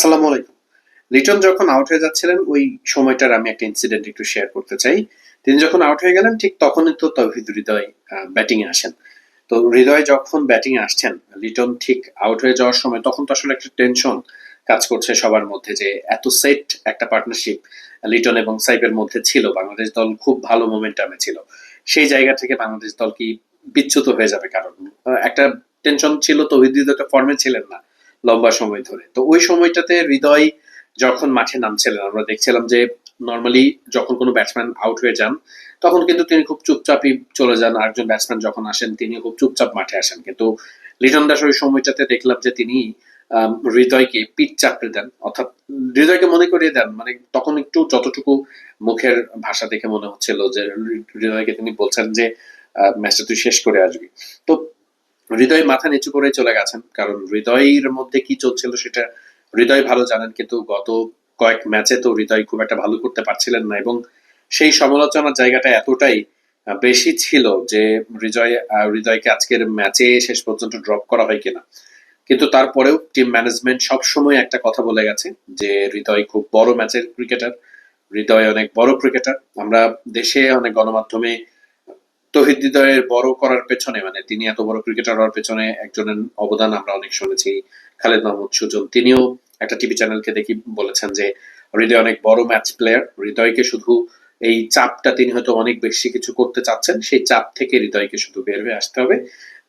আসসালামু আলাইকুম। লিটন যখন আউট হয়ে যাচ্ছিলেন, ওই সময়টার আমি একটা ইনসিডেন্ট একটু শেয়ার করতে চাই। তিনি যখন আউট হয়ে গেলেন, ঠিক তখনই তো তৌহিদ হৃদয় ব্যাটিং এ আসেন। তো হৃদয় যখন ব্যাটিং আসছেন, লিটন ঠিক আউট হয়ে যাওয়ার সময় তখন তো আসলে একটা টেনশন কাজ করছে সবার মধ্যে যে এত সেট একটা পার্টনারশিপ লিটন এবং সাইবের মধ্যে ছিল। বাংলাদেশ দল খুব ভালো মোমেন্টামে ছিল। সেই জায়গা থেকে বাংলাদেশ দল কি বিচ্যুত হয়ে যাবে কারণ? একটা টেনশন ছিল, তৌহিদ হৃদয় ফর্মে ছিলেন না। লম্বা সময় ধরে। তো ওই সময়টাতে হৃদয় যখন মাঠে নামছিলেন, আমরা দেখছিলাম যে নর্মালি যখন কোনো ব্যাটসম্যান আউট হয়ে যান, তখন কিন্তু তিনি খুব চুপচাপই চলে যান। আরেকজন ব্যাটসম্যান যখন আসেন, তিনি খুব চুপচাপ মাঠে আসেন। কিন্তু লিটন দাস ওই সময়টাতে দেখলাম যে তিনি হৃদয়কে পিঠ চাপড়ে দেন। অর্থাৎ হৃদয়কে মনে করিয়ে দেন। মানে তখন একটু যতটুকু মুখের ভাষা দেখে মনে হচ্ছিল যে হৃদয়কে তিনি বলছেন যে ম্যাচটা তুই শেষ করে আসবি। তো হৃদয় মাথা নিচু করে চলে গেছেন, কারণ হৃদয়ের মধ্যে কি চলছিল সেটা হৃদয় ভালো জানেন, কিন্তু গত কয়েক ম্যাচে তো হৃদয় খুব একটা ভালো করতে পারছিলেন না এবং সেই সমালোচনার জায়গাটা এতটাই বেশি ছিল যে হৃদয় হৃদয়কে আজকের ম্যাচে শেষ পর্যন্ত ড্রপ করা হয় কিনা। কিন্তু তারপরেও টিম ম্যানেজমেন্ট সবসময় একটা কথা বলে গেছে যে হৃদয় খুব বড় ম্যাচের ক্রিকেটার, হৃদয় অনেক বড় ক্রিকেটার। আমরা দেশে অনেক গণমাধ্যমে তহিদ হৃদয়ের বড় করার পেছনে মানে তিনি এত বড় ক্রিকেটার হওয়ার পেছনে একজনের অবদান আমরা অনেক শুনেছি, খালেদ মাহমুদ সুজন। তিনিও একটা টিভি চ্যানেলকে দেখি বলেছেন যে, হৃদয় অনেক বড় ম্যাচ প্লেয়ার। হৃদয়কে শুধু এই চাপটা তিনি হয়তো অনেক বেশি কিছু করতে চাচ্ছেন, সেই চাপ থেকে হৃদয়কে শুধু বের হয়ে আসতে হবে।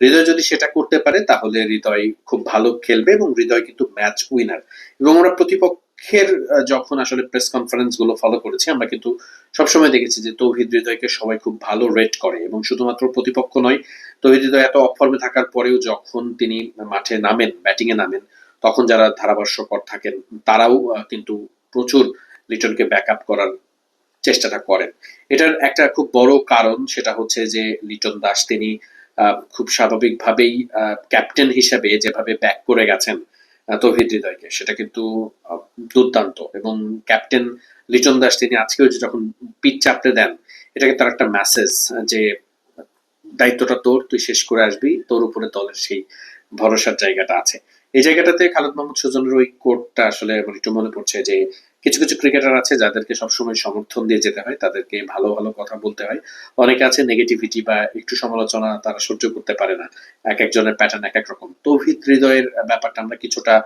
হৃদয় যদি সেটা করতে পারে, তাহলে হৃদয় খুব ভালো খেলবে এবং হৃদয় কিন্তু ম্যাচ উইনার। এবং আমরা প্রতিপক্ষ পক্ষের যখন আসলে প্রেস কনফারেন্সগুলো ফলো করেছি, আমরা কিন্তু সবসময় দেখেছি যে তৌহিদ হৃদয়কে সবাই খুব ভালো রেট করে এবং শুধুমাত্র প্রতিপক্ষ নয়, তৌহিদ হৃদয় এত অফর্মে থাকার পরেও যখন তিনি মাঠে নামেন ব্যাটিং এ নামেন, তখন যারা ধারাভাষ্যকর থাকেন, তারাও কিন্তু প্রচুর লিটনকে ব্যাক আপ করার চেষ্টাটা করেন। এটার একটা খুব বড় কারণ সেটা হচ্ছে যে লিটন দাস তিনি খুব স্বাভাবিকভাবেই ক্যাপ্টেন হিসেবে যেভাবে ব্যাক করে গেছেন তৌহিদ হৃদয়কে, সেটা কিন্তু দুর্দান্ত। এবং ক্যাপ্টেন লিটন দাস, তিনি আজকেও যে যখন পিচ চাপতে দেন, এটাকে তার একটা মেসেজ যে দায়িত্বটা তোর, তুই শেষ করে আসবি, তোর উপরে দলের সেই ভরসার জায়গাটা আছে। এই জায়গাটাতে খালেদ মোহাম্মদ সুজনের ওই কোর্টটা আসলে আমার একটু মনে পড়ছে যে কিছু কিছু ক্রিকেটার আছে যাদেরকে সবসময় সমর্থন দিয়ে যেতে হয়, তাদেরকে ভালো ভালো কথা বলতে হয়। অনেকে আছে নেগেটিভিটি বা একটু সমালোচনা, তারা সহ্য করতে পারে না। এক একজনের প্যাটার্ন এক এক রকম। তৌহিদ হৃদয়ের ব্যাপারটা আমরা কিছুটা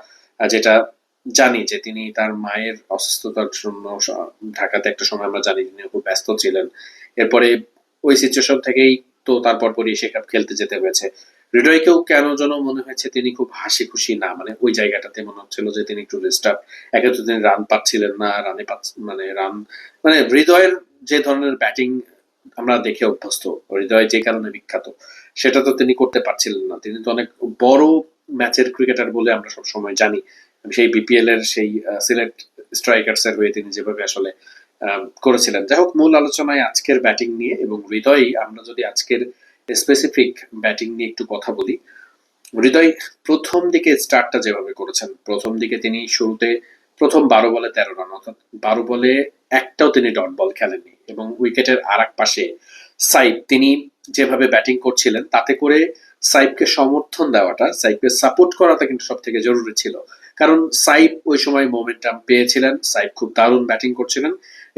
যেটা জানি যে তিনি তার মায়ের অসুস্থতার জন্য ঢাকাতে একটা সময় আমরা জানি তিনি খুব ব্যস্ত ছিলেন। এরপরে ওই সিচুয়েশন থেকেই তো তারপর পরই কাপ খেলতে যেতে হয়েছে। হৃদয়কেও কেন যেন মনে হয়েছে তিনি খুব হাসি খুশি না? মানে ওই জায়গাটাতে মনে হচ্ছিল যে তিনি একটু ডিস্টার্ব একে তো তিনি রান পাচ্ছিলেন না, রানে মানে রান মানে হৃদয়ের যে ধরনের ব্যাটিং আমরা দেখে অভ্যস্ত, হৃদয় যে কারণে বিখ্যাত, সেটা তো তিনি করতে পারছিলেন না। তিনি তো অনেক বড় ম্যাচের ক্রিকেটার বলে আমরা সব সময় জানি সেই বিপিএল এর, সেই সিলেট স্ট্রাইকার্স এর হয়ে তিনি যেভাবে আসলে করেছিলেন। যাই হোক, মূল আলোচনায় আজকের ব্যাটিং নিয়ে এবং হৃদয় আমরা যদি আজকের স্পেসিফিক ব্যাটিং নিয়ে একটু কথা বলি। হৃদয় প্রথম দিকে স্টার্টটা যেভাবে করেছেন, প্রথম দিকে তিনি শুরুতে প্রথম বারো বলে তেরো রান অর্থাৎ বারো বলে একটাও তিনি ডট বল খেলেননি এবং উইকেটের আর এক পাশে সাইব তিনি যেভাবে ব্যাটিং করছিলেন তাতে করে সাইবকে সমর্থন দেওয়াটা সাইবকে সাপোর্ট করাটা কিন্তু সব থেকে জরুরি ছিল। কারণ সাইব ওই সময় মোমেন্টাম পেয়েছিলেন সাইব খুব দারুণ ব্যাটিং করছিলেন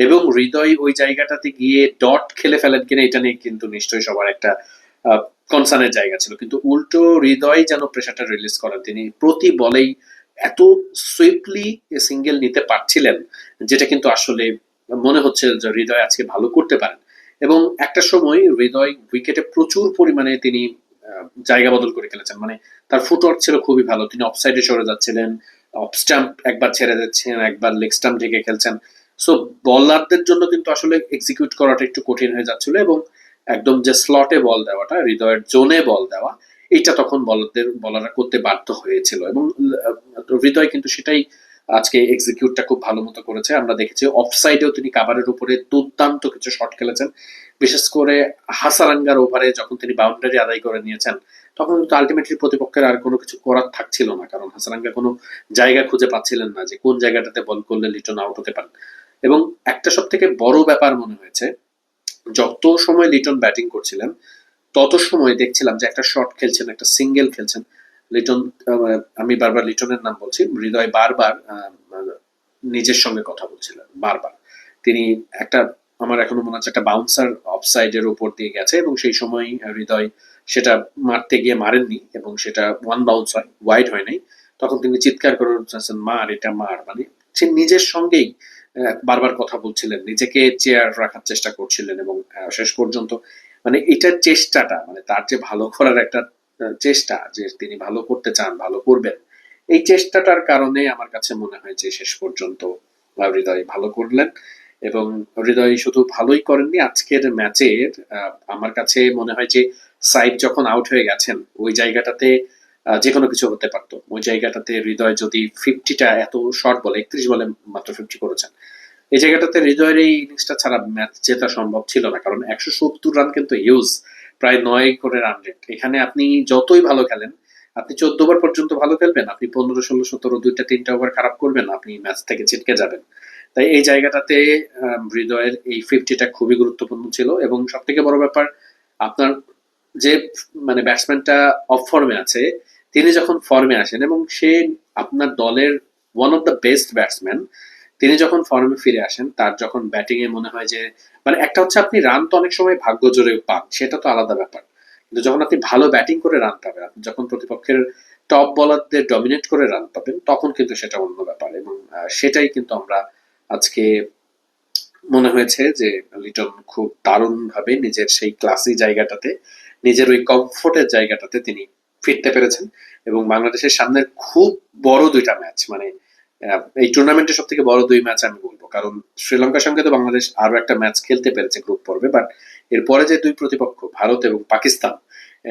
এবং হৃদয় ওই জায়গাটাতে গিয়ে ডট খেলে ফেলেন কিনা এটা নিয়ে কিন্তু নিশ্চয়ই সবার একটা কনসার্নের জায়গা ছিল। কিন্তু উল্টো হৃদয় যেন প্রেশারটা রিলিজ করেন, তিনি প্রতি বলেই এত সুইফটলি সিঙ্গেল নিতে পারছিলেন, যেটা কিন্তু আসলে মনে হচ্ছে যে হৃদয় আজকে ভালো করতে পারেন। এবং একটা সময় হৃদয় উইকেটে প্রচুর পরিমাণে তিনি জায়গা বদল করে খেলেছেন। মানে তার ফুটওয়ার্ক ছিল খুবই ভালো। তিনি অফসাইডে সরে যাচ্ছিলেন অফ স্টাম্প একবার ছেড়ে যাচ্ছেন একবার লেগ স্টাম্প ঢেকে খেলছেন। সো বলারদের জন্য কিন্তু আসলে এক্সিকিউট করাটা একটু কঠিন হয়ে যাচ্ছিল এবং একদম যে স্লটে বল দেওয়াটা, হৃদয়ের জোনে বল দেওয়া এইটা তখন বলারদের বলাররা করতে বাধ্য হয়েছিল এবং হৃদয় কিন্তু সেটাই আজকে এক্সিকিউটটা খুব ভালো মতো করেছে। আমরা দেখেছি অফ সাইডেও তিনি কাবারের উপরে দুর্দান্ত কিছু শট খেলেছেন। বিশেষ করে হাসারাঙ্গার ওভারে যখন তিনি বাউন্ডারি আদায় করে নিয়েছেন, তখন কিন্তু আলটিমেটলি প্রতিপক্ষের আর কোনো কিছু করার থাকছিল না, কারণ হাসারাঙ্গা কোনো জায়গা খুঁজে পাচ্ছিলেন না যে কোন জায়গাটাতে বল করলে লিটন আউট হতে পারেন। এবং একটা সব থেকে বড় ব্যাপার মনে হয়েছে, যত সময় লিটন ব্যাটিং করছিলেন, তত সময় দেখছিলাম যে একটা শট খেলছেন, একটা সিঙ্গেল খেলছেন। লিটন আমি বারবার লিটনের নাম বলছি, হৃদয় বারবার নিজের সঙ্গে কথা বলছিলেন, বারবার। তিনি একটা, আমার এখনও মনে হচ্ছে একটা বাউন্সার অফসাইডের উপর দিয়ে গেছে এবং সেই সময় হৃদয় সেটা মারতে গিয়ে মারেননি এবং সেটা ওয়ান বাউন্স হয় ওয়াইড হয় নাই। তখন তিনি চিৎকার করে মার, এটা মার। মানে সে নিজের সঙ্গেই বারবার কথা বলছিলেন, নিজেকে চেয়ার রাখার চেষ্টা করছিলেন এবং শেষ পর্যন্ত মানে এটার চেষ্টাটা মানে তার যে ভালো করার একটা চেষ্টা, যে তিনি ভালো করতে চান, ভালো করবেন, এই চেষ্টাটার কারণে আমার কাছে মনে হয় যে শেষ পর্যন্ত হৃদয় ভালো করলেন এবং হৃদয় শুধু ভালোই করেননি, আজকের ম্যাচের আমার কাছে মনে হয় যে সাইড যখন আউট হয়ে গেছেন, ওই জায়গাটাতে যে কোনো কিছু হতে পারতো। ওই জায়গাটাতে হৃদয় যদি ফিফটিটা এত শর্ট বলে, একত্রিশ বলে মাত্র ফিফটি করেছেন। এই জায়গাটাতে হৃদয়ের এই ইনিংসটা ছাড়া ম্যাচ জেতা সম্ভব ছিল না, কারণ একশো সত্তর রান কিন্তু ইউজ প্রায় নয় করে রান রেট এখানে আপনি যতই ভালো খেলেন, আপনি চোদ্দ ওভার পর্যন্ত ভালো খেলবেন, আপনি পনেরো, ষোলো, সতেরো দুইটা, তিনটা ওভার খারাপ করবেন আপনি ম্যাচ থেকে ছিটকে যাবেন। তাই এই জায়গাটাতে হৃদয়ের এই ফিফটিটা খুবই গুরুত্বপূর্ণ ছিল এবং সব থেকে বড় ব্যাপার, আপনার যে মানে ব্যাটসম্যানটা অফ ফর্মে আছে তিনি যখন ফর্মে আসেন এবং সে আপনার দলের one of the best batsman তিনি যখন ফর্মে ফিরে আসেন, তার যখন ব্যাটিং এ মনে হয় যে মানে একটা হচ্ছে আপনি রান তো অনেক সময় ভাগ্য জোরে পান, সেটা তো আলাদা ব্যাপার। কিন্তু যখন আপনি ভালো ব্যাটিং করে রান পাবেন, আপনি যখন প্রতিপক্ষের টপ বলারদের ডমিনেট করে রান পাবেন, তখন কিন্তু সেটা অন্য ব্যাপার এবং সেটাই কিন্তু আমরা আজকে মনে হয়েছে যে, লিটন খুব দারুণ ভাবে নিজের সেই ক্লাসি জায়গাটাতে, নিজের ওই কমফোর্টের জায়গাটাতে তিনি ফিরতে পেরেছেন এবং বাংলাদেশের সামনে খুব বড় দুইটা ম্যাচ মানে এই টুর্নামেন্টের সব থেকে বড় দুই ম্যাচ আমি বলব। কারণ শ্রীলঙ্কার সঙ্গে তো বাংলাদেশ আরও একটা ম্যাচ খেলতে পেরেছে গ্রুপ পর্বে বাট এরপরে যে দুই প্রতিপক্ষ, ভারত এবং পাকিস্তান,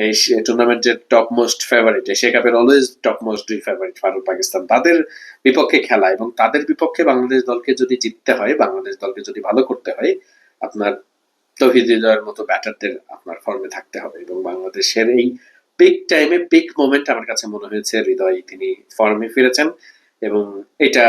এই টুর্নামেন্টের টপ মোস্ট ফেভারিট এশিয়া কাপের অলওয়েজ টপ মোস্ট দুই ফেভারিট ভারত, পাকিস্তান, তাদের বিপক্ষে খেলা এবং তাদের বিপক্ষে বাংলাদেশ দলকে যদি জিততে হয়, বাংলাদেশ দলকে যদি ভালো করতে হয়, আপনার তহিদ মতো ব্যাটারদের আপনার ফর্মে থাকতে হবে এবং বাংলাদেশের এই পিক টাইমে পিক মোমেন্ট আমার কাছে মনে হয়েছে, হৃদয় তিনি ফর্মে ফিরেছেন এবং এটা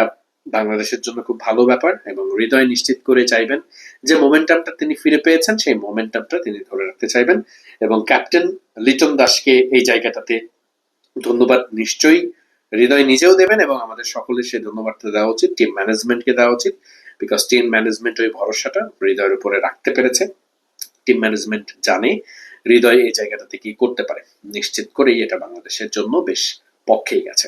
বাংলাদেশের জন্য খুব ভালো ব্যাপার এবং হৃদয় নিশ্চিত করে চাইবেন যে মোমেন্টামটা তিনি ফিরে পেয়েছেন, সেই মোমেন্টামটা তিনি ধরে রাখতে চাইবেন এবং ক্যাপ্টেন লিটন দাসকে এই জায়গাটাতে ধন্যবাদ নিশ্চয়ই হৃদয় নিজেও দেবেন এবং আমাদের সকলের সেই ধন্যবাদটা দেওয়া উচিত টিম ম্যানেজমেন্টকে দেওয়া উচিত বিকজ টিম ম্যানেজমেন্ট ওই ভরসাটা হৃদয়ের উপরে রাখতে পেরেছে। টিম ম্যানেজমেন্ট জানে হৃদয় এই জায়গাটাতে কি করতে পারে? নিশ্চিত করেই এটা বাংলাদেশের জন্য বেশ পক্ষেই গেছে